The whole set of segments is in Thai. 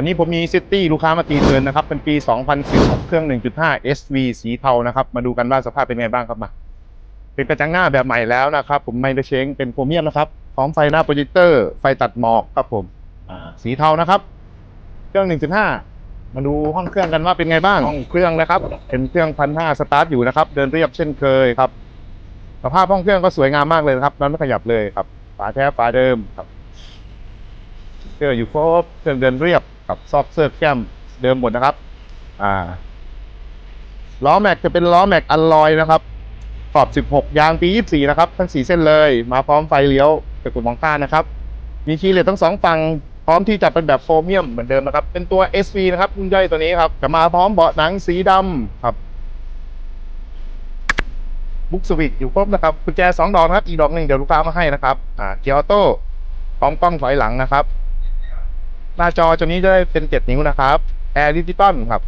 วันนี้ผมมีซิตี้ลูกค้ามาตีเทิร์นนะครับ เป็นปี 2016 เครื่อง 1.5 SV สีเทานะครับ มาดูกันว่าสภาพเป็นไงบ้างครับมาเป็นกระจังหน้าแบบใหม่แล้วนะครับ ผมไม่ได้เช้งเป็นโครเมียมนะครับพร้อมไฟหน้าโปรเจคเตอร์ไฟตัดหมอกครับผมสีเทานะครับ เครื่อง 1.5 มาดูห้องเครื่องกันว่าเป็นไงบ้างห้องเครื่องนะครับเป็นเครื่องพันห้าสตาร์ทอยู่นะครับ เดินเรียบเช่นเคยครับสภาพห้องเครื่องก็สวยงามมากเลยครับนั้นไม่ขยับเลยครับฝาแท้ฝาเดิมครับเครื่องอยู่ครบเครื่องเดินเรียบ กับซอกเสื้อแก้มเดิมหมดนะครับ อ่า ล้อแม็กจะเป็นล้อแม็กอัลลอยนะครับขอบ 16 ยางปี 24 นะครับ ทั้ง 4 เส้นเลย มาพร้อมไฟเลี้ยวกระกุดมองข้านะครับ มีคีย์เลสทั้งสองฝั่ง พร้อมที่จะเป็นแบบโฟรเมียมเหมือนเดิมนะครับ เป็นตัว SV นะครับรุ่นย่อยตัวนี้ครับ จะมาพร้อมเบาะหนังสีดำครับ บุ๊กสวิตอยู่ครบนะครับกุญแจสองดอกนะครับ อีกดอกหนึ่งเดี๋ยวลูกค้ามาให้นะครับ อ่า เกียร์ออโต้พร้อมกล้องถอยหลังนะครับ หน้าจอตัวนี้จะได้เป็น7นิ้วนะครับแอร์ดิจิตอลครับ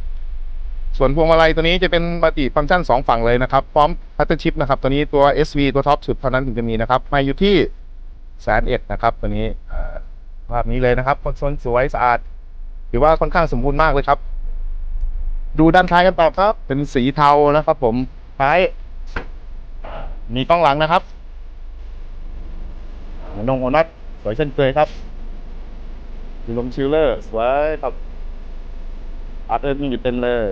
ส่วนพวงมาลัยตัวนี้จะเป็นมัลติฟังก์ชัน2ฝั่งเลยนะครับ พร้อมพัตเตอร์ชิพนะครับ ตัวนี้ตัว SV ตัวท็อปสุดเท่านั้นถึงจะมีนะครับ มาอยู่ที่แสนเอ็ดนะครับ ตัวนี้ภาพนี้เลยนะครับคอนโซลสวยสะอาดถือว่าค่อนข้างสมบูรณ์มากเลยครับ ดูด้านท้ายกันต่อครับ เป็นสีเทานะครับ ผมท้ายมีกล้องหลังนะครับนงหัวน็อตสวยเช่นเคยครับ ดูลมชิลเลอร์สวยครับอัดเอิร์อยู่เต็มเลย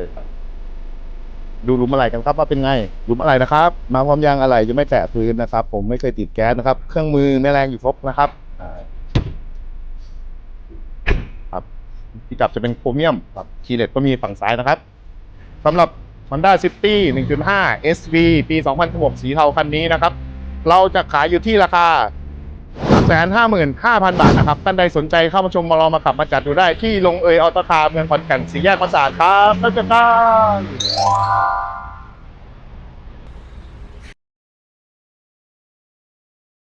ดูหลุมอะไรกันครับว่าเป็นไงหลุมอะไรนะครับ มาพร้อมยางอะไรจะไม่แตะพื้นนะครับ ผมไม่เคยติดแก๊สนะครับ เครื่องมือแม่แรงอยู่ครบนะครับอ่าครับที่จับจะเป็นโครเมียมครับคีย์เลตก็มีฝั่งซ้ายนะครับสำหรับ Honda City 1.5 SV ปี 2016 สีเทาคันนี้นะครับ เราจะขายอยู่ที่ราคา 355,000 บาทนะครับ ท่านใดสนใจเข้ามาชมมาลองมาขับมาจัดดูได้ที่ลงเอยออโตคาร์เมืองขอนแก่นสีแยกประสาทครับแล้วเจอกัน